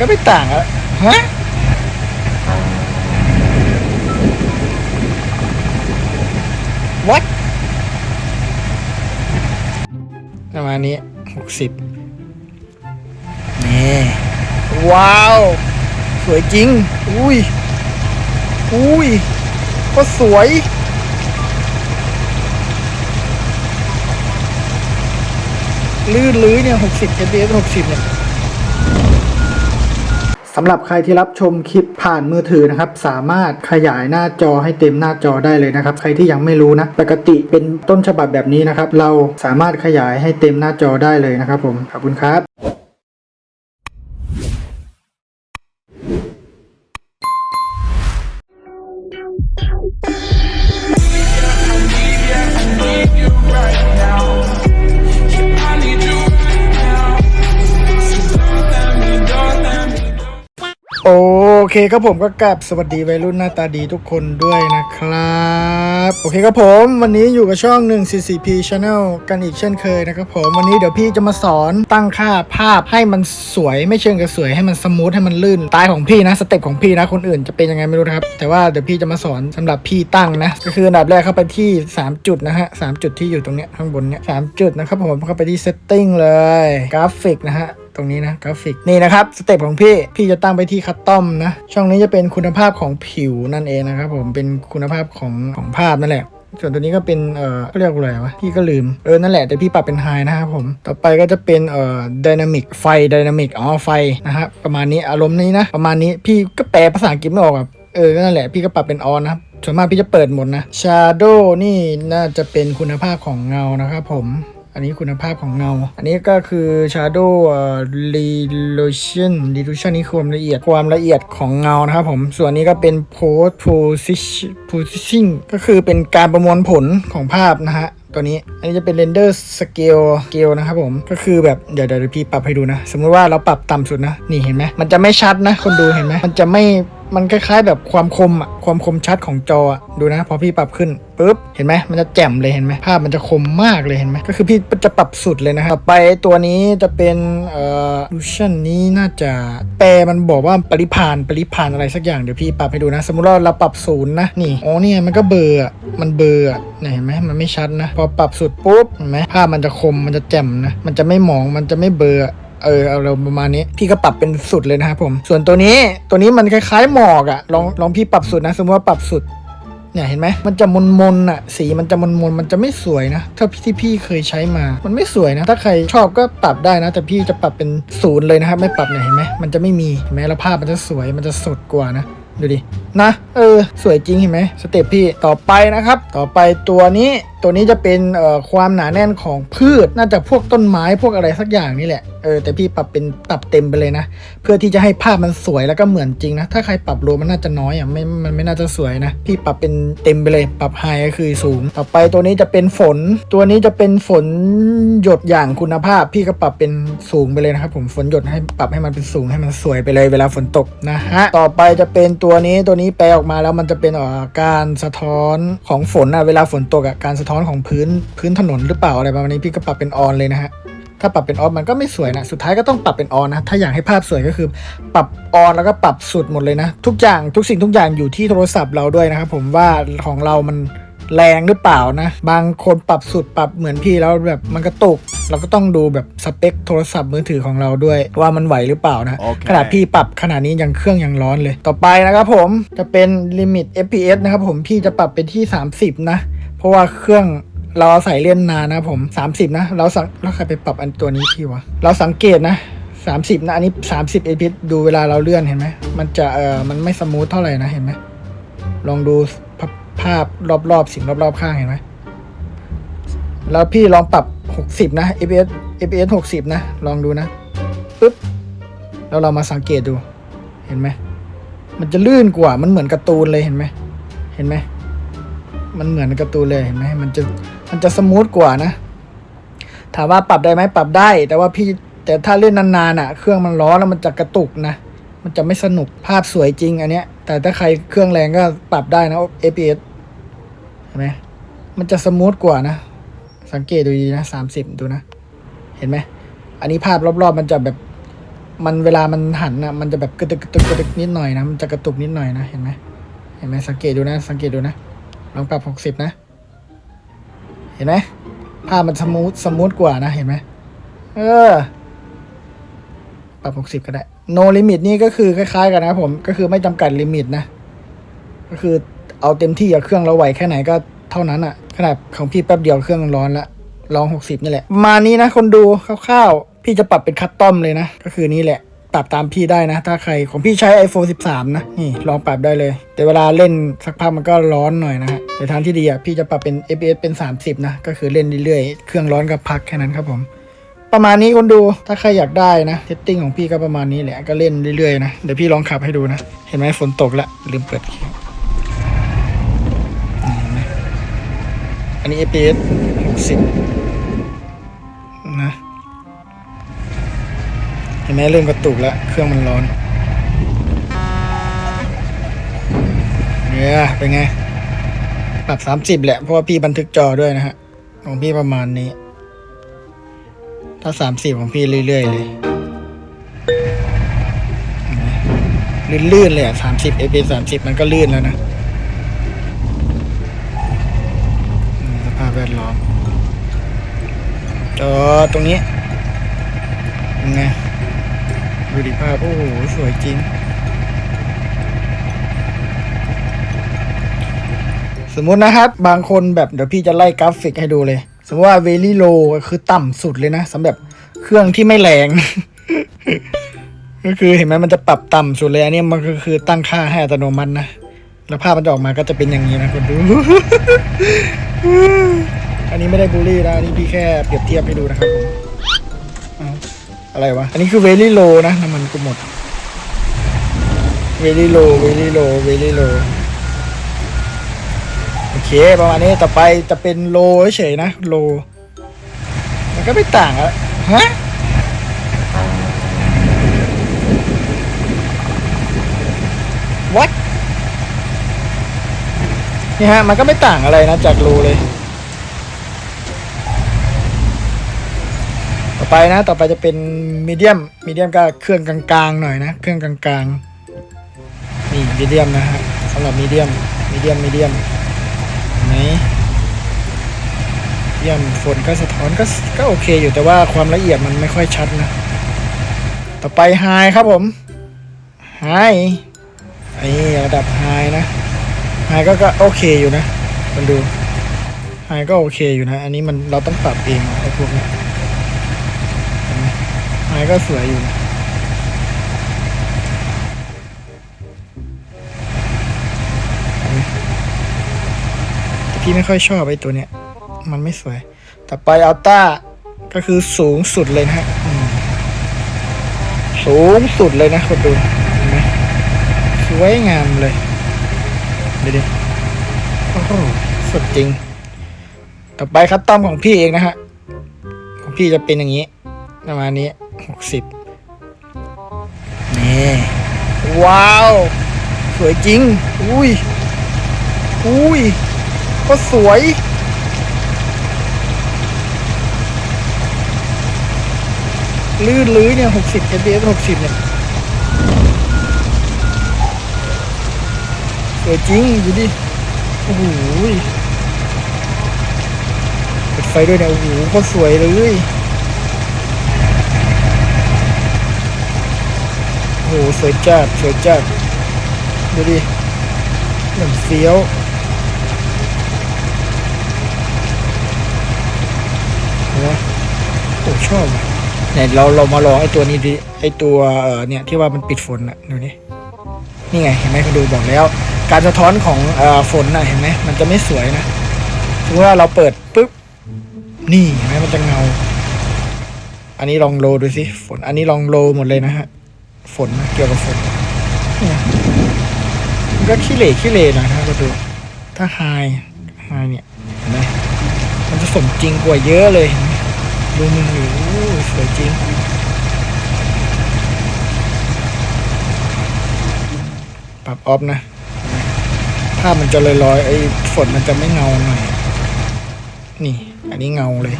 ก็ไม่ต่างอะฮะ what ประมาณนี้หกสิบนี่ ว้าว สวยจริง อุ้ย อุ้ย ก็สวยลื่นลื้อเนี่ย60 fps 60เนี่ย สำหรับใครที่รับชมคลิปผ่านมือถือนะครับ สามารถขยายหน้าจอให้เต็มหน้าจอได้เลยนะครับ ใครที่ยังไม่รู้นะ ปกติเป็นต้นฉบับแบบนี้นะครับ เราสามารถขยายให้เต็มหน้าจอได้เลยนะครับผม ขอบคุณครับ เคครับผมก็กลับสวัสดีวัยรุ่นหน้าตาดีทุกคนด้วยนะครับ โอเคครับผมวันนี้อยู่กับช่อง1 CCP Channel กันอีกเช่นเคยนะครับผมวันนี้เดี๋ยวพี่จะมาสอนตั้งค่าภาพให้มันสวยไม่เชิงกับสวยให้มันสมูทให้มันลื่นตล์ของพี่นะสเต็ปของพี่นะคนอื่นจะเป็นยังไงไม่รู้นะครับ แต่ว่าเดี๋ยวพี่จะมาสอนสำหรับพี่ตั้งนะก็คืออันดับแรกเข้าไปที่ 3 จุดนะฮะสามจุดที่อยู่ตรงเนี้ยข้างบนเนี้ยสามจุดนะครับผมเข้าไปที่ setting เลยกราฟิกนะฮะ รงนี้นะกราฟิกนี่นะครับสเต็ปของพี่พี่จะตั้งไปที่คัตตอมนะช่องนี้จะเป็นคุณภาพของผิวนั่นเองนะครับผมเป็นคุณภาพของของภาพนั่นแหละส่วนตัวนี้ก็เป็น เอ่อเรียกว่าอะไรวะ พี่ก็ลืม เออ นั่นแหละ แต่พี่ปรับเป็นไฮนะครับผม ต่อไปก็จะเป็น เอ่อดินามิกไฟดินามิกอ๋อ ไฟ นะฮะประมาณนี้ อารมณ์นี้นะ ประมาณนี้ พี่ก็แปลภาษาอังกฤษไม่ออกอะเออก็นั่นแหละ พี่ก็ปรับเป็นออนนะครับส่วนมากพี่จะเปิดหมดนะ Shadow นี่น่าจะเป็นคุณภาพของเงานะครับผม อันนี้คุณภาพของเงา อันนี้ก็คือ Shadow Resolution Resolution นี่ความละเอียดความละเอียดของเงานะครับผม ส่วนนี้ก็เป็น Post Position Position ก็คือเป็นการประมวลผลของภาพนะฮะตัวนี้ อันนี้จะเป็น render scale scale นะครับผม ก็คือแบบ เดี๋ยวเดี๋ยวพี่ปรับให้ดูนะ สมมติว่าเราปรับต่ำสุดนะ นี่เห็นไหม มันจะไม่ชัดนะ คนดูเห็นไหม มันจะไม่ มันคล้ายๆแบบความคมอะความคมชัดของจออะดูนะ พอพี่ปรับขึ้นปุ๊บเห็นไหมมันจะแจ่มเลยเห็นไหมภาพมันจะคมมากเลยเห็นไหมก็คือพี่จะปรับสุดเลยนะครับไปตัวนี้จะเป็นเอ่อ resolution นี้น่าจะแปลมันบอกว่าปริพานปริพานอะไรสักอย่างเดี๋ยวพี่ปรับให้ดูนะ สมมติว่าเราปรับศูนย์นะนี่อ๋อเนี่ยมันก็เบลอร์อมันเบลอร์อเนี่ยเห็นไหมมันไม่ชัดนะ พอปรับสุดปุ๊บเห็นไหมภาพมันจะคมมันจะแจ่มนะมันจะไม่หมองมันจะไม่เบลออ เออเอาเราประมาณนี้พี่ก็ปรับเป็นสุดเลยนะครับผม ส่วนตัวนี้ตัวนี้มันคล้ายๆหมอกอะลองลองพี่ปรับสุดนะ สมมติว่าปรับสุดเนี่ยเห็นไหมมันจะมนมนอะสีมันจะมนมนมันจะไม่สวยนะถ้าพี่ที่พี่เคยใช้มา มันไม่สวยนะ ถ้าใครชอบก็ปรับได้นะ แต่พี่จะปรับเป็นศูนย์เลยนะครับ ไม่ปรับเนี่ยเห็นไหมมันจะไม่มีเห็นไหมแล้วภาพมันจะสวยมันจะสดกว่านะดูดินะเออ สวยจริงเห็นไหมสเต็ปพี่ต่อไปนะครับ ต่อไปตัวนี้ ตัวนี้จะเป็นเอ่อความหนาแน่นของพืช น่าจะพวกต้นไม้พวกอะไรสักอย่างนี่แหละ เออแต่พี่ปรับเป็นปรับเต็มไปเลยนะ เพื่อที่จะให้ภาพมันสวยแล้วก็เหมือนจริงนะ ถ้าใครปรับโลมันน่าจะน้อยอะไม่ มันไม่น่าจะสวยนะ พี่ปรับเป็นเต็มไปเลย ปรับไฮก็คือสูง ต่อไปตัวนี้จะเป็นฝน ตัวนี้จะเป็นฝนหยดอย่างคุณภาพ พี่ก็ปรับเป็นสูงไปเลยนะครับผม ฝนหยดให้ปรับให้มันเป็นสูงให้มันสวยไปเลย เวลาฝนตกนะฮะ ต่อไปจะเป็นตัวนี้ ตัวนี้แปลออกมาแล้วมันจะเป็นออการสะท้อนของฝนอะ เวลาฝนตกอะ การสะท้อนของพื้นพื้นถนนหรือเปล่าอะไรประมาณนี้พี่ก็ปรับเป็นออนเลยนะฮะถ้าปรับเป็นออฟมันก็ไม่สวยนะ สุดท้ายก็ต้องปรับเป็นออนนะ ถ้าอยากให้ภาพสวยก็คือ ปรับออนแล้วก็ปรับสุดหมดเลยนะ ทุกอย่างทุกสิ่งทุกอย่างอยู่ที่โทรศัพท์เราด้วยนะครับผมว่าของเรามันแรงหรือเปล่านะ บางคนปรับสุดปรับเหมือนพี่แล้วแบบมันกระตุก เราก็ต้องดูแบบสเปคโทรศัพท์มือถือของเราด้วย ว่ามันไหวหรือเปล่านะโอเคขนาดพี่ปรับขนาดนี้ยังเครื่องยังร้อนเลย ต่อไปนะครับผมจะเป็นลิมิต FPS นะครับผมพี่จะปรับเป็นที่ 30 นะ เพราะว่าเครื่องเราอาศัยเล่นนานนะครับผม 30 นะ เราสังเราใครไปปรับอันตัวนี้พี่วะ เราสังเกตนะ 30 นะ อันนี้ 30 fps ดูเวลาเราเลื่อนเห็นไหม มันจะเออมันไม่สมูทเท่าไหร่นะเห็นไหม ลองดูภาพภาพรอบๆสิ่งรอบๆข้างเห็นไหม แล้วพี่ลองปรับ 60 นะ fps fps 60 นะ ลองดูนะปึ๊บ แล้วเรามาสังเกตดู เห็นไหม มันจะลื่นกว่า มันเหมือนการ์ตูนเลยเห็นไหม เห็นไหม มันเหมือนการ์ตูนเลยเห็นไหมมันจะมันจะสมูทกว่านะ ถามว่าปรับได้ไหมปรับได้ แต่ว่าพี่แต่ถ้าเล่นนานๆอะ เครื่องมันร้อนแล้วมันจะกระตุกนะ มันจะไม่สนุกภาพสวยจริงอันเนี้ย แต่ถ้าใครเครื่องแรงก็ปรับได้นะ APS เห็นไหมมันจะสมูทกว่านะ สังเกตดูดีนะสามสิบดูนะ เห็นไหมอันนี้ภาพรอบๆมันจะแบบมันเวลามันหันอะมันจะแบบกระตึกกระตึกกระตึกนิดหน่อยนะ มันจะกระตุกนิดหน่อยนะ เห็นไหมเห็นไหมสังเกตดูนะ สังเกตดูนะ ลองปรับหกสิบนะ เห็นไหมภาพมันสมูทสมูทกว่านะ เห็นไหมเออ ปรับหกสิบก็ได้ no limit นี่ก็คือคล้ายๆกันนะผม ก็คือไม่จำกัดลิมิตนะ ก็คือเอาเต็มที่อะเครื่องเราไหวแค่ไหนก็เท่านั้นอะขนาดของพี่แป๊บเดียวเครื่องร้อนละลองหกสิบนี่แหละ มานี้นะคนดูคร่าวๆ พี่จะปรับเป็นคัสตอมเลยนะ ก็คือนี่แหละ ปรับตามพี่ได้นะ ถ้าใครของพี่ใช้ iPhone 13 นะ นี่ลองปรับได้เลย แต่เวลาเล่นสักพักมันก็ร้อนหน่อยนะฮะแต่ทางที่ดีอะพี่จะปรับเป็น FPS เป็น 30 นะ ก็คือเล่นเรื่อยๆ เครื่องร้อนก็พักแค่นั้นครับผม ประมาณนี้คนดูถ้าใครอยากได้นะเทสติ้งของพี่ก็ประมาณนี้แหละก็เล่นเรื่อยๆนะเดี๋ยวพี่ลองขับให้ดูนะ เห็นไหมฝนตกละลืมเปิดองนี่เห็นไหมอันนี้ FPS 60 นไหมเริ่มกระตุกแล้ว เครื่องมันร้อนเนี่ยเป็นไง ปรับ30แหละ เพราะว่าพี่บันทึกจอด้วยนะฮะ ของพี่ประมาณนี้ ถ้า30ของพี่เรื่อยๆเลยลื่นๆเลยอะ30เอพี30มันก็ลื่นแล้วนะสภาพแวดล้อมจอตรงนี้ไง ดูดิภาพโอ้โห สวยจริง สมมตินะครับ บางคนแบบเดี๋ยวพี่จะไล่กราฟิกให้ดูเลย สมมติว่า very low คือต่ำสุดเลยนะสำหรับเครื่องที่ไม่แรง ก็คือเห็นไหมมันจะปรับต่ำสุดเลยอันนี้มันก็คือตั้งค่าให้อัตโนมัตินะ แล้วภาพมันจะออกมาก็จะเป็นอย่างนี้นะคุณดู อันนี้ไม่ได้บูลลี่นะ อันนี้พี่แค่เปรียบเทียบให้ดูนะครับผม อะไรวะ อันนี้คือ very low นะน้ำมันกูหมด very low very low very low โอเค ประมาณนี้ต่อไปจะเป็นโลเฉยนะโล มันก็ไม่ต่างอะฮะ what นี่ฮะ มันก็ไม่ต่างอะไรนะจากโลเลย ต่อ ไปนะ ต่อไปจะเป็นมีเดียมมีเดียมก็เครื่องกลางๆหน่อยนะ เครื่องกลางๆนี่มีเดียมนะฮะสำหรับมีเดียมมีเดียมมีเดียมเห็นไหมเยี่ยมฝนก็สะท้อนก็ก็โอเคอยู่แต่ว่าความละเอียดมันไม่ค่อยชัดนะ ต่อไปไฮครับผมไฮไอ้ระดับไฮนะไฮก็ก็โอเคอยู่นะมันดูไฮก็โอเคอยู่นะ อันนี้มันเราต้องปรับเองไอ้พวกนี้ยเห็นไหมไฮ ก็สวยอยู่นะพี่ไม่ค่อยชอบไอ้ตัวเนี้ย มันไม่สวย ต่อไปอัลต้าก็คือสูงสุดเลยนะฮะสูงสุดเลยนะคนดูเห็นไหมสวยงามเลยดูดิโอ้โหสุดจริง ต่อไปคัตตอมของพี่เองนะฮะ ของพี่จะเป็นอย่างนี้ ประมาณนี้หกสิบนี่ว้าว สวยจริง อุ้ย อุ้ย ก็สวยลื่นลื้อเนี่ยหกสิบ fps หกสิบเนี่ย สวยจริงดูดิ โอ้โหเปิดไฟด้วยเนี่ย โอ้โหก็สวยเลย โอ้โหสวยจัดสวยจัดดูดิเหมือนเฟี้ยวนไหมโอ้ชอบอะเนี่ยเราเรามาลองไอ้ตัวนี้ดิไอ้ตัวเอ่อเนี่ยที่ว่ามันปิดฝนอะดูนี่นี่ไงเห็นไหมคุณดูบอกแล้ว การสะท้อนของเอ่อฝนอะเห็นไหมมันจะไม่สวยนะสมมติว่าเราเปิดปุ๊บนี่เห็นไหมมันจะเงา อันนี้ลองโลดูสิฝนอันนี้ลองโลหมดเลยนะฮะ ฝนนะเกี่ยวกับฝนเนี่ยมันก็ขี้เหร่ขี้เหร่หน่อยนะก็ดูถ้าไฮไฮเนี่ยเห็นไหมมันจะสมจริงกว่าเยอะเลยเห็นไหมดูมือหูโอ้สวยจริงปรับออฟนะภาพมันจะลอยๆไอ้ฝนมันจะไม่เงาหน่อยนี่ อันนี้เงาเลย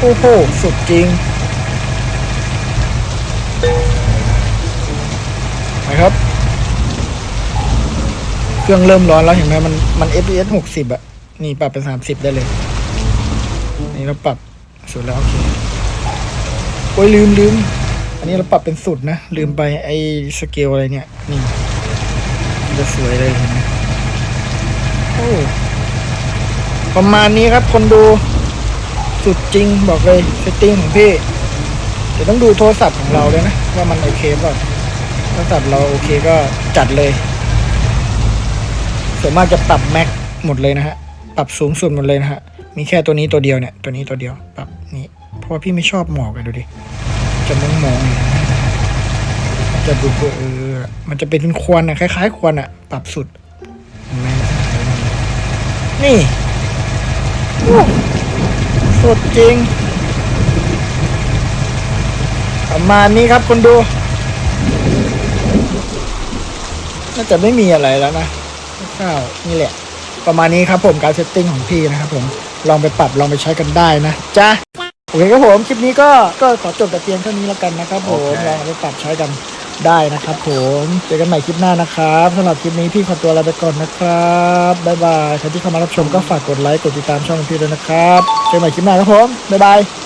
โอ้โห สุดจริง นะครับ เครื่องเริ่มร้อนแล้วเห็นไหมมันมัน fps หกสิบอะนี่ปรับเป็นสามสิบได้เลย นี่เราปรับสุดแล้วโอเคโอ้ยลืมลืมอันนี้เราปรับเป็นสุดนะ ลืมไปไอ้สเกลอะไรเนี่ย นี่จะสวยเลยเห็นไหมโอ้ประมาณนี้ครับคนดูสุดจริงบอกเลยเซตติ้งของพี่เดี๋ยวต้องดูโทรศัพท์ของเราด้วยนะ ว่ามันโอเคเป ล่าโทรศัพท์เราโอเคก็จัดเลย ส่วนมากจะปรับแม็กหมดเลยนะฮะ ปรับสูงสุดหมดเลยนะฮะ มีแค่ตัวนี้ตัวเดียวเนี่ย ตัวนี้ตัวเดียว ปรับนี่เพราะว่าพี่ไม่ชอบหมอกอะดูดิ จะมองมองอย่างนี้มันจะดูเออ มันจะเป็นควันอะคล้ายๆควันอะปรับสุดนี่สุดจริง ประมาณนี้ครับคนดู น่าจะไม่มีอะไรแล้วนะข้าวๆนี่แหละ ประมาณนี้ครับผมการเซตติ้งของพี่นะครับผมลองไปปรับลองไปใช้กันได้นะจ้าโอเคครับผมคลิปนี้ก็ก็ขอจบแต่เพียงเท่านี้แล้วกันนะครับผมโอเคลองเอาไปปรับใช้กันได้นะครับผมเจอกันใหม่คลิปหน้านะครับสำหรับคลิปนี้พี่ขอตัวลาไปก่อนนะครับบ๊ายบายใครที่เข้ามารับชมก็ฝากกดไลค์กดติดตามช่องของพี่ด้วยนะครับเจอกันใหม่คลิปหน้าครับผมบ๊ายบาย